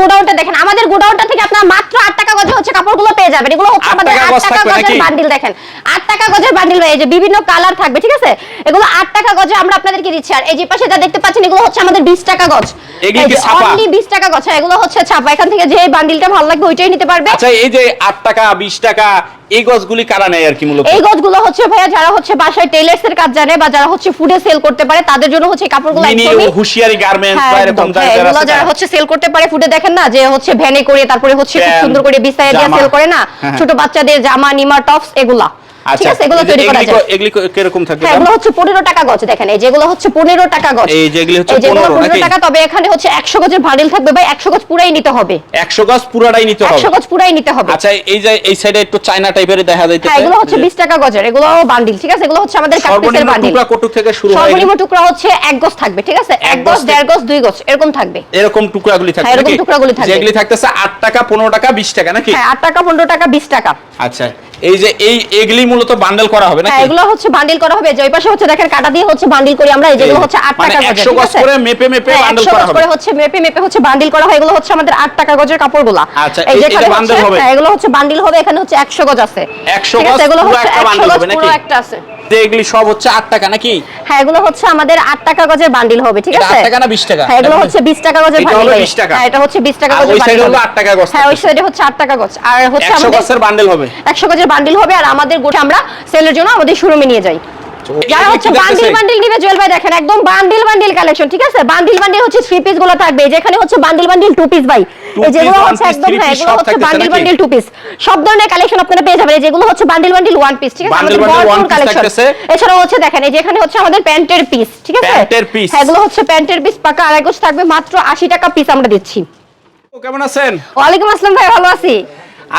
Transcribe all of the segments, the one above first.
গোডাউনটা দেখেন। আমাদের গোডাউনটা থেকে আপনারা মাত্র আট টাকা গজে হচ্ছে কাপড়গুলো পেয়ে যাবেন এগুলো হচ্ছে আট আমাদের টাকা টাকা গজের বান্ডিল দেখেন। আট টাকা গজের বান্ডিল এই যে বিভিন্ন কালার থাকবে ঠিক আছে? এগুলো আট টাকা গজে আমরা আপনাদেরকে দিচ্ছি। আর এই যে পাশে যা দেখতে পাচ্ছেন এগুলো হচ্ছে আমাদের বিশ টাকা গজ। এগুলি কি ছাপা? অনলি বিশ টাকা গজ। হ্যাঁ, এগুলো হচ্ছে ছাপা। এখান থেকে যে বান্ডিলটা ভালো লাগবে ওইটাই নিতে পারবে। আচ্ছা এই যে আট টাকা বিশ টাকা এই গছগুলি কারা নেয় আর কি মূলত? এই গজগুলো হচ্ছে ভাইয়া যারা হচ্ছে বাসায় টেলার্স এর কাজ জানে বা যারা হচ্ছে ফুডে সেল করতে পারে তাদের জন্য হচ্ছে এই কাপড়গুলো একদমই হুশিয়ারি গার্মেন্টস হ্যাঁ, বা এরকম হ্যাঁ, যারা যারা হচ্ছে সেল করতে পারে ফুডে দেখেন না যে হচ্ছে ভ্যানে করে তারপরে হচ্ছে খুব সুন্দর করে দিয়ে সেল করে না? হ্যাঁ। ছোট বাচ্চাদের জামা নিমা টপস এগুলা ঠিক আচ্ছা আছে এগুলো তৈরি করা যায় এগুলি ক- কীরকম থাকবে হ্যাঁ এগুলো হচ্ছে পনেরো টাকা গজ দেখেন এই যেগুলো হচ্ছে পনেরো টাকা গজ। এই যেগুলি হচ্ছে 15 টাকা তবে এখানে হচ্ছে একশো গজের ভান্ডিল থাকবে ভাই একশো গজ পুরাই নিতে হবে। একশো গজ পুরাটাই নিতে হবে। একশো গজ পুরাই নিতে হবে। আচ্ছা এই যে এই সাইডে একটু চায়না টাইপের দেখা যাইতেছে। হ্যাঁ এগুলো হচ্ছে বিশ টাকা গজের এগুলো বান্ডিল ঠিক আছে? এগুলো হচ্ছে আমাদের কাটপিসের বান্ডিল টুকরা কটুক থেকে শুরু হয় সর্বনিম্ন টুকরা হচ্ছে গজ থাকবে ঠিক আছে? গজ গজ গজ এরকম থাকবে। এরকম টুকরাগুলি থাকবে হ্যাঁ, এরকম নাকি? টুকরাগুলি থাকবে। যেগুলি থাকতেছে আট টাকা পনেরো টাকা বিশ টাকা নাকি? হ্যাঁ আট টাকা পনেরো টাকা বিশ টাকা। আচ্ছা এই যে এই এগুলি মূলত বান্ডেল করা হবে হ্যাঁ নাকি এগুলো হচ্ছে বান্ডেল করা হবে যে ওই পাশে হচ্ছে দেখেন কাটা দিয়ে হচ্ছে বান্ডেল করি আমরা এই যেগুলো হচ্ছে আট মানে টাকা গজের 100 ঠিক গজ? করে মেপে মেপে বান্ডেল 100 করা গজ হবে। করে হচ্ছে মেপে মেপে হচ্ছে বান্ডেল করা হয় এগুলো হচ্ছে আমাদের 8 টাকা গজের কাপড়গুলো আচ্ছা, এই যে বান্ডিল হবে? হ্যাঁ, এগুলো হচ্ছে বান্ডেল হবে এখানে হচ্ছে একশো গজ আছে 100 গজ এগুলো পুরো একটা 100 বান্ডিল গজ হবে পুরো একটা আছে এগুলি সব হচ্ছে আট টাকা নাকি? হ্যাঁ এগুলো হচ্ছে আমাদের আট টাকা গজের বান্ডিল হবে ঠিক আছে? আট টাকা না 20 টাকা? হ্যাঁ এগুলো হচ্ছে বিশ টাকা গজের এটা বান্ডিল হলো 20 টাকা। হ্যাঁ এটা হচ্ছে বিশ টাকা আর গজের ওই বান্ডিল সাইডে হলো হবে। আট টাকা গজ হ্যাঁ ওই সাইডে হচ্ছে আট টাকা গজ। আর হচ্ছে একশো আমাদের গজের বান্ডেল হবে। একশো গজের বান্ডিল হবে আর আমাদের গোটা আমরা সেলের জন্য আমাদের শোরুমে নিয়ে যাই। যারা হচ্ছে বান্ডিল? বান্ডিল নিবে জুয়েল ভাই দেখেন একদম বান্ডিল বান্ডিল কালেকশন ঠিক আছে? বান্ডিল বান্ডিল হচ্ছে থ্রি পিসগুলো থাকবে। যেখানে হচ্ছে বান্ডিল বান্ডিল টু পিস ভাই। যেগুলো হচ্ছে একদম হ্যাঁ এগুলো হচ্ছে বান্ডিল বান্ডিল টু পিস সব ধরনের কালেকশন আপনারা পেয়ে যাবেন। যেগুলো হচ্ছে বান্ডিল বান্ডিল ওয়ান পিস ঠিক আছে? আমাদের ভরপুর কালেকশন থাকতেছে। হচ্ছে দেখেন এই যেখানে হচ্ছে আমাদের প্যান্টের পিস ঠিক আছে? প্যান্টের piece। হ্যাঁ এগুলো হচ্ছে প্যান্টের পিস পাকা আড়াই গজ থাকবে মাত্র আশি টাকা পিস আমরা দিচ্ছি। কেমন আছেন? ওয়ালাইকুম আসসালাম ভাই ভালো আছি।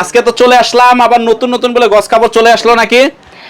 আজকে তো চলে আসলাম আবার নতুন নতুন বলে গজ কাপড় চলে আসলো নাকি?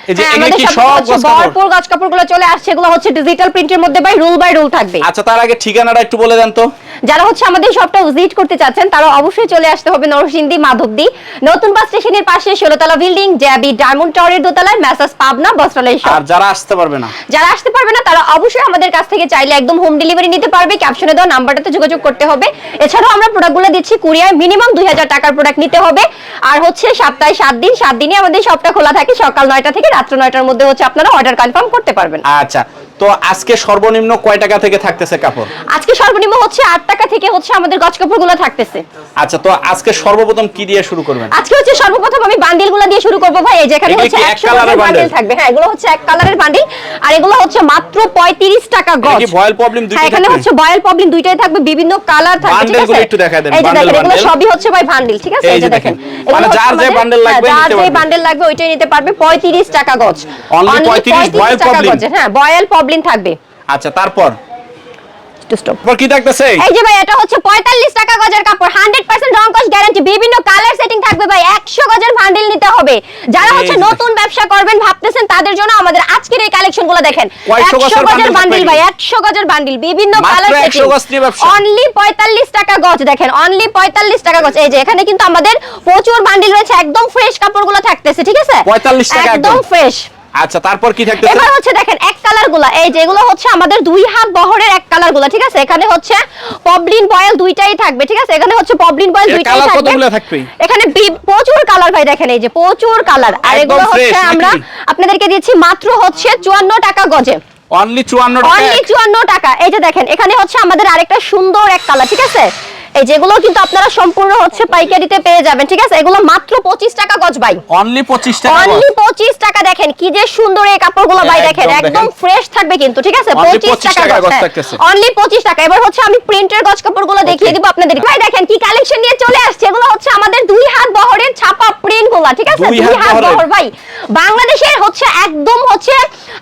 এই যে হ্যাঁ, কি সব সব হচ্ছে গজ কাপড় ভরপুর গজ কাপড়গুলো চলে আসছে এগুলো হচ্ছে ডিজিটাল প্রিন্টের মধ্যে ভাই রুল বাই রুল থাকবে। আচ্ছা তার আগে ঠিকানাটা একটু বলে দেন তো। যারা হচ্ছে আমাদের শপটা ভিজিট করতে চাচ্ছেন তারা অবশ্যই চলে আসতে হবে নরসিংদী মাধবদী। নতুন বাস স্টেশনের পাশে ষোলতলা বিল্ডিং জ্যাবি ডায়মন্ড টাওয়ারের দোতলায় মেসাজ পাবনা বস্ত্রালয় শপ আর যারা আসতে পারবে না? যারা আসতে পারবে না তারা অবশ্যই আমাদের কাছ থেকে চাইলে একদম হোম ডেলিভারি নিতে পারবে। ক্যাপশনে দেওয়া নাম্বারটাতে যোগাযোগ করতে হবে। এছাড়াও আমরা প্রোডাক্টগুলো দিচ্ছি কুরিয়ার মিনিমাম দুই হাজার টাকার প্রোডাক্ট নিতে হবে। আর হচ্ছে সপ্তাহে সাত দিন সাত দিনই আমাদের শপটা খোলা থাকে সকাল নয়টা থেকে রাত্র নয়টার মধ্যে হচ্ছে আপনারা অর্ডার কনফার্ম করতে পারবেন। আচ্ছা তো আজকে সর্বনিম্ন কয় টাকা থেকে থাকতেছে কাপড়? আজকে সর্বনিম্ন হচ্ছে আট টাকা থেকে হচ্ছে আমাদের গজ কাপড়গুলো থাকতেছে। আচ্ছা তো আজকে সর্বপ্রথম কি দিয়ে শুরু করবেন? আজকে হচ্ছে সর্বপ্রথম আমি বান্ডিলগুলো দিয়ে শুরু করব ভাই এই যেখানে হচ্ছে এক কালারের বান্ডিল থাকবে। হ্যাঁ এগুলো হচ্ছে এক কালারের বান্ডিল আর এগুলো হচ্ছে মাত্র পঁয়ত্রিশ টাকা গজ কি ভয়েল প্রবলেম হ্যাঁ দুইটাই এখানে হচ্ছে বয়েল প্রবলেম দুইটাই থাকবে বিভিন্ন কালার থাকবে ঠিক আছে? একটু দেখায় দেন, এই যে দেখেন এগুলো সবই হচ্ছে ভাই বান্ডিল ঠিক আছে? এই যে দেখেন। মানে যার যে আমাদের- bundle হ্যাঁ, লাগবে যার যে। বান্ডেল লাগবে ওইটাই নিতে পারবে পঁয়ত্রিশ টাকা গজ। Only Only 35 বয়েল পবলিন হ্যাঁ বয়েল পবলিন থাকবে। আচ্ছা তারপর? একটু stop। তারপর কি থাকতেছে এই যে ভাই এটা হচ্ছে 45 টাকা গজের কাপড়। 100% রং গ্যারান্টি বিভিন্ন কালার সেটিং থাকবে ভাই। 100 গজের বান্ডিল নিতে হবে। যারা হচ্ছে নতুন ব্যবসা করবেন ভাবতেছেন তাদের জন্য আমাদের আজকের এই কালেকশনগুলো দেখেন। 100 গজের বান্ডিল ভাই 100 গজের বান্ডিল বিভিন্ন কালার সেটিং? অনলি 45 টাকা গজ দেখেন অনলি 45 টাকা গজ। এই যে এখানে কিন্তু আমাদের প্রচুর বান্ডিল রয়েছে একদম ফ্রেশ কাপড়গুলো থাকতেছে ঠিক আছে? 45 টাকা একদম। ফ্রেশ আচ্ছা তারপর কি থাকতেছে? এবার হচ্ছে দেখেন এক কালারগুলা এই যেগুলো হচ্ছে আমাদের দুই হাত বহরের এক কালারগুলা ঠিক আছে? এখানে হচ্ছে পবলিন বয়েল দুইটাই থাকবে ঠিক আছে? এখানে হচ্ছে পবলিন বয়েল দুইটাই থাকবে। কতগুলো থাকবে? এখানে প্রচুর কালার ভাই দেখেন এই যে প্রচুর কালার আর এগুলো হচ্ছে আমরা আপনাদেরকে দিচ্ছি মাত্র হচ্ছে চুয়ান্ন টাকা গজে। অনলি 54 টাকা অনলি চুয়ান্ন টাকা। এই যে দেখেন এখানে হচ্ছে আমাদের আরেকটা সুন্দর এক কালার ঠিক আছে? এই যেগুলো কিন্তু আপনারা সম্পূর্ণ হচ্ছে পাইকারিতে পেয়ে যাবেন ঠিক আছে? এগুলো মাত্র পঁচিশ টাকা গজ ভাই। অনলি 25 টাকা অনলি পঁচিশ টাকা দেখেন কি যে সুন্দর এই কাপড়গুলো ভাই দেখেন একদম ফ্রেশ থাকবে কিন্তু ঠিক আছে? 25 টাকা গজ অনলি পঁচিশ টাকা। এবার হচ্ছে আমি প্রিন্টের গজ কাপড়গুলো দেখিয়ে দিব আপনাদের। ভাই দেখেন কি কালেকশন নিয়ে চলে আসছে এগুলো হচ্ছে আমাদের দুই হাত বহরের ছাপা প্রিন্টগুলা ঠিক আছে? দুই হাত বহর ভাই। বাংলাদেশের হচ্ছে একদম হচ্ছে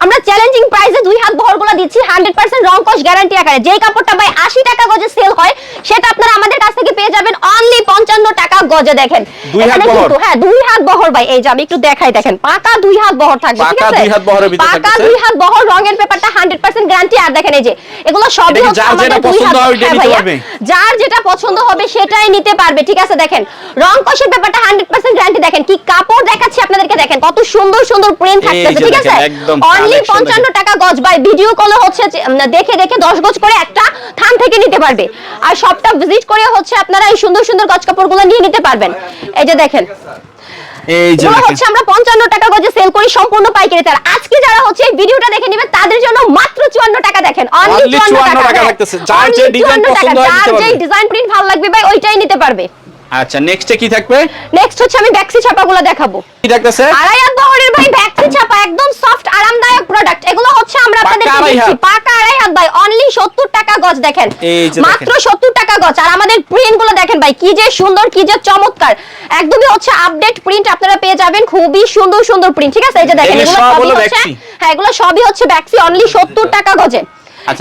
আমরা চ্যালেঞ্জিং প্রাইসে দুই হাত বহরগুলো দিচ্ছি হান্ড্রেড পার্সেন্ট রং কস গ্যারান্টি আকারে। যেই কাপড়টা ভাই আশি টাকা গজে সেল হয় সেটা আপনারা আমাদের কাছ থেকে পেয়ে যাবেন অনলি পঞ্চান্ন টাকা গজে দেখেন। দুই হাত এখানে। কিন্তু হ্যাঁ দুই হাত বহর ভাই। এই যে আমি একটু দেখাই দেখেন পাকা দুই হাত বহর থাকবে ঠিক পাকা দুই হাত বহরের ভিতরে পাকা দুই হাত বহর রঙের পেপারটা 100% গ্যারান্টি আর দেখেন এই যে এগুলো সবই হচ্ছে যার আমাদের যেটা দুই পছন্দ হাত- হয় ওইটাই নিতে পারবে? যার যেটা পছন্দ হবে সেটাই নিতে পারবে ঠিক আছে? দেখেন রং কষের ব্যাপারটা 100% গ্যারান্টি দেখেন কি কাপড় দেখাচ্ছি আপনাদেরকে দেখেন কত সুন্দর সুন্দর প্রিন্ট থাকতেছে ঠিক আছে? অনলি collection 55 টাকা গজ বাই ভিডিও কলে হচ্ছে দেখে দেখে 10 গজ করে একটা থান থেকে নিতে পারবে। আর সবটা ভিজিট করে হচ্ছে আপনারা এই সুন্দর সুন্দর গজ কাপড়গুলো নিয়ে নিতে পারবেন। এই যে দেখেন। হচ্ছে আমরা 55 টাকা গজে সেল করি সম্পূর্ণ পাইকারিতে আর আজকে যারা হচ্ছে এই ভিডিওটা দেখে নেবেন তাদের জন্য মাত্র 54 টাকা দেখেন। অনলি Only 54 টাকা টাকা। থাকতেছে। যার যে Only design 54 পছন্দ হয় যার যেই ডিজাইন প্রিন্ট ভালো লাগবে ভাই ওইটাই নিতে পারবে। আচ্ছা নেক্সটে কি থাকবে? নেক্সট হচ্ছে আমি ব্যাক্সি ছাপাগুলো দেখাবো। কি থাকতেছে? আড়াই হাত বহরের ভাই ছাপা একদম সফট আরামদায়ক প্রোডাক্ট এগুলো হচ্ছে আমরা দিচ্ছি। পাকা আড়াই ভাই অনলি 70 টাকা গজ দেখেন। মাত্র সত্তর 70 টাকা গজ। আর আমাদের প্রিন্টগুলো দেখেন ভাই কি যে সুন্দর কি যে চমৎকার। একদমই হচ্ছে আপডেট প্রিন্ট আপনারা পেয়ে যাবেন খুবই সুন্দর সুন্দর প্রিন্ট ঠিক আছে? এই যে দেখেন এগুলো সবই হচ্ছে হ্যাঁ এগুলো সবই হচ্ছে ব্যাক্সি অনলি 70 টাকা গজে।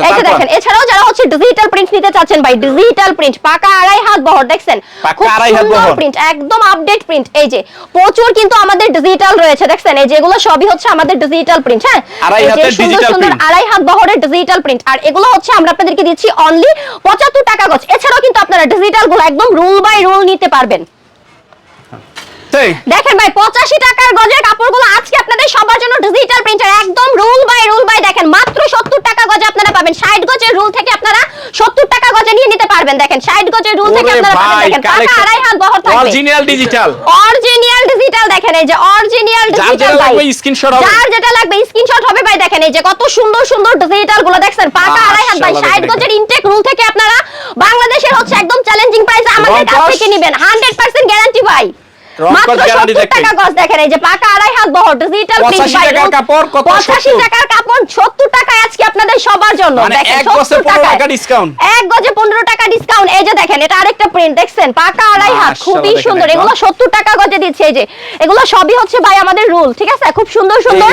এই যে দেখেন এছাড়াও যারা হচ্ছে ডিজিটাল প্রিন্ট নিতে চাচ্ছেন ভাই ডিজিটাল প্রিন্ট পাকা আড়াই হাত বহর দেখছেন? পাকা খুব আড়াই হাত সুন্দর বহর। প্রিন্ট একদম আপডেট প্রিন্ট এই যে প্রচুর কিন্তু আমাদের ডিজিটাল রয়েছে দেখছেন? এই যেগুলো সবই হচ্ছে আমাদের ডিজিটাল প্রিন্ট হ্যাঁ? আড়াই এই সুন্দর digital সুন্দর আড়াই হাত বহরের ডিজিটাল প্রিন্ট আর এগুলো হচ্ছে আমরা আপনাদেরকে দিচ্ছি অনলি 75 টাকা গজ। এছাড়াও কিন্তু আপনারা ডিজিটালগুলো একদম রুল বাই রুল নিতে পারবেন। দেখেন ভাই পঁচাশি টাকার গজের কাপড়গুলো আজকে আপনাদের সবার জন্য ডিজিটাল প্রিন্টার একদম রুল বাই রুল বাই দেখেন মাত্র সত্তর টাকা গজে আপনারা পাবেন। ষাট গজের রুল থেকে আপনারা সত্তর টাকা গজে নিয়ে নিতে পারবেন দেখেন। ষাট গজের রুল থেকে আপনারা পাবেন দেখেন টাকা আড়াই হাত বহর থাকবে। অরিজিনাল ডিজিটাল অরিজিনাল ডিজিটাল দেখেন এই যে অরিজিনাল ডিজিটাল লাগবে স্ক্রিনশট হবে। যার যেটা লাগবে স্ক্রিনশট হবে ভাই দেখেন এই যে কত সুন্দর সুন্দর ডিজিটালগুলো দেখছেন পাকা আড়াই হাত ভাই। মাশাআল্লাহ, ষাট দেখেন। গজের ইনটেক রুল থেকে আপনারা বাংলাদেশের হচ্ছে একদম চ্যালেঞ্জিং প্রাইসে আমাদের কাছ থেকে নেবেন। হান্ড্রেড পার্সেন্ট গ্যারান্টি ভাই। রংকশ মাত্র guarantee 70 দেখেন। টাকা গজ দেখেন এই যে পাকা আড়াই হাত বহর ডিজিটাল 85 টাকার কাপড়, কত 85 70 টাকার কাপড় 70 টাকায় আজকে আপনাদের সবার জন্য। এক গজে 70 15 টাকায়। টাকা discount। এক গজে 15 টাকা ডিসকাউন্ট এই যে দেখেন এটা আরেকটা প্রিন্ট দেখছেন? পাকা আড়াই হাত খুবই সুন্দর। এগুলো 70 টাকা গজে দিচ্ছে এই যে। এগুলো সবই হচ্ছে ভাই আমাদের রুল ঠিক আছে? খুব সুন্দর সুন্দর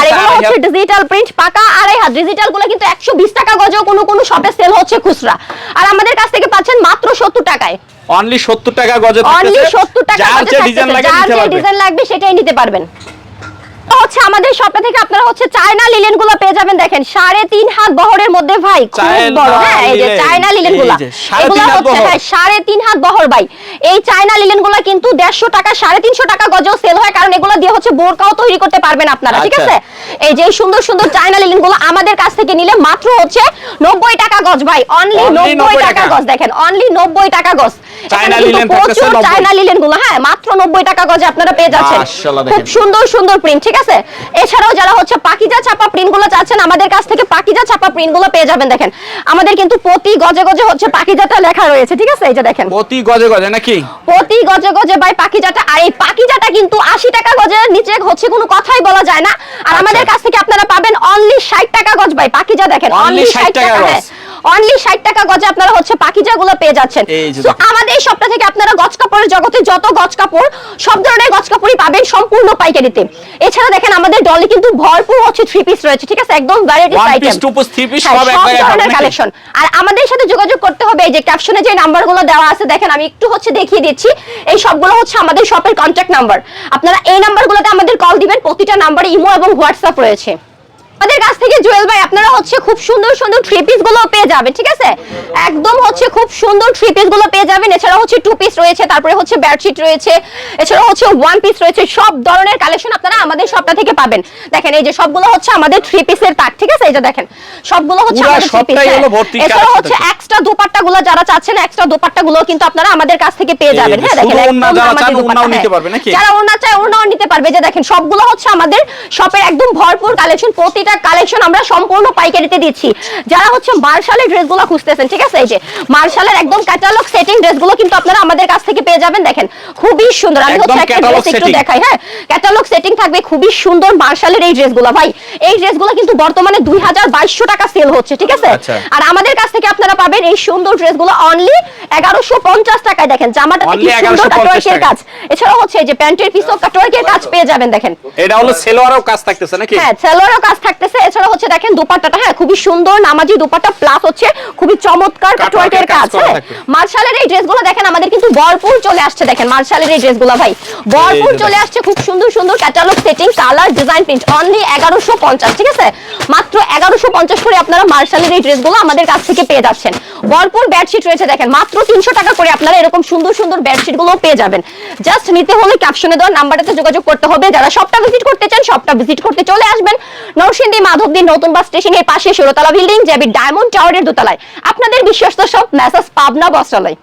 আর এগুলো হচ্ছে। ডিজিটাল প্রিন্ট পাকা আড়াই হাত। ডিজিটালগুলো কিন্তু 120 টাকা গজেও কোনো কোনো শপে সেল হচ্ছে খুচরা। আর আমাদের কাছ থেকে পাচ্ছেন মাত্র 70 টাকায়। অনলি 70 টাকা গজে অনলি 70 টাকা যার যে ডিজাইন লাগে যার যে ডিজাইন লাগবে সেটাই নিতে পারবেন। হচ্ছে আমাদের শপে থেকে আপনারা হচ্ছে চায়না লিলেনগুলো পেয়ে যাবেন দেখেন সাড়ে তিন হাত বহরের মধ্যে ভাই খুব বড় হ্যাঁ এই যে চায়না লিলেনগুলা। এগুলো হচ্ছে। হ্যাঁ সাড়ে তিন হাত বহর ভাই। এই চায়না লিলেনগুলা কিন্তু দেড়শো টাকা সাড়ে তিনশো টাকা গজেও সেল হয় কারণ এগুলো দিয়ে হচ্ছে বোরকাও তৈরি করতে পারবেন আপনারা ঠিক আচ্ছা। আছে? এই যে সুন্দর সুন্দর চায়না লিলেনগুলো আমাদের কাছ থেকে নিলে মাত্র হচ্ছে নব্বই টাকা গজ ভাই। অনলি নব্বই 90 টাকা টাকা। গজ দেখেন অনলি নব্বই টাকা গজ। চায়না লিলেন থাকতেছে চায়না লিলেনগুলো হ্যাঁ মাত্র নব্বই টাকা গজে আপনারা পেয়ে যাচ্ছেন। মাশাআল্লাহ, খুব সুন্দর সুন্দর প্রিন্ট ঠিক আছে? এছাড়াও যারা হচ্ছে পাকিজা ছাপা প্রিন্টগুলো চাচ্ছেন আমাদের কাছ থেকে পাকিজা ছাপা প্রিন্টগুলো পেয়ে যাবেন দেখেন। আমাদের কিন্তু প্রতি গজে গজে হচ্ছে পাকিজাটা লেখা রয়েছে ঠিক আছে? এই যে দেখেন। প্রতি গজে গজে নাকি? প্রতি গজে গজে ভাই পাকিজাটা আর এই পাকিজাটা কিন্তু আশি টাকা গজের নিচে হচ্ছে কোনো কথাই বলা যায় না। আর আচ্ছা। আমাদের কাছ থেকে আপনারা পাবেন অনলি ষাট টাকা গজ ভাই পাকিজা দেখেন। অনলি 60 ষাট টাকা টাকা গজ। অনলি ষাট টাকা গজে আপনারা হচ্ছে পাকিজা গুলো পেয়ে যাচ্ছেন। তো আমাদের এই সপ্তাহ থেকে আপনারা গজ কাপড়ের জগতে যত গজ কাপড় সব ধরনের গজ কাপড়ই পাবেন সম্পূর্ণ পাইকারিতে। এছাড়া দেখেন আমাদের ডলে কিন্তু ভরপুর হচ্ছে থ্রি পিস রয়েছে ঠিক আছে? একদম varieties one item piece two piece three piece সব ধরনের কালেকশন আর আমাদের সাথে যোগাযোগ করতে হবে এই যে ক্যাপশনে যে নাম্বারগুলো দেওয়া আছে দেখেন আমি একটু হচ্ছে দেখিয়ে দিচ্ছি। এই সবগুলো হচ্ছে আমাদের শপের কন্ট্যাক্ট নাম্বার আপনারা এই নাম্বারগুলোতে আমাদের কল দিবেন প্রতিটা নাম্বারে ইমো এবং হোয়াটসঅ্যাপ রয়েছে। আমাদের কাছ থেকে জুয়েল ভাই আপনারা হচ্ছে খুব সুন্দর সুন্দর থ্রি পিস যাবেন ঠিক আছে? একদম হচ্ছে খুব সুন্দর থ্রি পিসগুলো পেয়ে যাবেন। এছাড়া হচ্ছে টু পিস রয়েছে তারপরে হচ্ছে বেডশিট রয়েছে এছাড়া হচ্ছে ওয়ান পিস রয়েছে সব ধরনের কালেকশন আপনারা আমাদের সবটা থেকে পাবেন। দেখেন এই যে সবগুলো হচ্ছে আমাদের থ্রি পিসের তাক ঠিক আছে? এই যে দেখেন সবগুলো হচ্ছে আমাদের থ্রি পিস সবটাই হলো ভর্তি এছাড়া হচ্ছে এক্সট্রা দোপাট্টা গুলো যারা চাচ্ছেন এক্সট্রা দোপাট্টা গুলো কিন্তু আপনারা আমাদের কাছ থেকে পেয়ে যাবেন। হ্যাঁ দেখেন যারা ওড়না চায় ওড়নাও নিতে পারবে। যে দেখেন সবগুলো হচ্ছে আমাদের শপের একদম ভরপুর কালেকশন প্রতিটা কালেকশন আমরা সম্পূর্ণ পাইকারিতে দিচ্ছি। যারা হচ্ছে ড্রেসগুলো খুঁজতেছেন ঠিক আছে? এই যে মার্শালের একদম ক্যাটালগ সেটিং ড্রেসগুলো কিন্তু আপনারা আমাদের কাছ থেকে পেয়ে যাবেন দেখেন। খুবই সুন্দর। আমি হচ্ছে একটা ড্রেস একটু দেখাই হ্যাঁ? ক্যাটালগ সেটিং থাকবে খুবই সুন্দর মার্শালের এই ড্রেসগুলো ভাই। এই ড্রেসগুলো কিন্তু বর্তমানে দুই হাজার বাইশশো টাকা সেল হচ্ছে ঠিক আছে? আচ্ছা। আর আমাদের কাছ থেকে আপনারা পাবেন এই সুন্দর ড্রেসগুলো অনলি এগারোশো পঞ্চাশ টাকায় দেখেন। জামাটা কি সুন্দর 1150 কাটওয়ার্কের কাজ। এছাড়া হচ্ছে এই যে প্যান্টের পিসও কাটওয়ার্কের কাজ পেয়ে যাবেন দেখেন। এটা হলো সেলোয়ারও কাজ থাকতেছে নাকি? হ্যাঁ সেলোয়ারও কাজ থাকতেছে। এছাড়া হচ্ছে দেখেন দুপাট্টাটা হ্যাঁ খুবই সুন্দর নামাজি দুপাট্টা প্লাস হচ্ছে খুবই চমৎকার কাটওয়ার্কের কাজ হ্যাঁ? মার্শালের এই ড্রেসগুলো দেখেন আমাদের কিন্তু ভরপুর চলে আসছে দেখেন মার্শালের এই ড্রেসগুলো ভাই। ভরপুর চলে আসছে খুব সুন্দর সুন্দর catalogue setting colour design print only এগারোশো পঞ্চাশ ঠিক আছে? মাত্র এগারোশো পঞ্চাশ করে আপনারা মার্শালের এই ড্রেসগুলো আমাদের কাছ থেকে পেয়ে যাচ্ছেন। ভরপুর বেডশিট রয়েছে দেখেন মাত্র তিনশো টাকা করে আপনারা এরকম সুন্দর সুন্দর বেডশিটগুলো পেয়ে যাবেন। জাস্ট নিতে হলে ক্যাপশনে দেওয়ার নাম্বারটাতে যোগাযোগ করতে হবে। যারা সবটা ভিজিট করতে চান সবটা ভিজিট করতে চলে আসবেন। নরসিংদী মাধবদী নতুন বাস স্টেশনের পাশে ষোলতলা বিল্ডিং জেবি ডায়মন্ড টাওয়ারের দোতলায় আপনাদের বিশ্বস্ত সব মেসাজ পাবনা বস্ত্রালয়।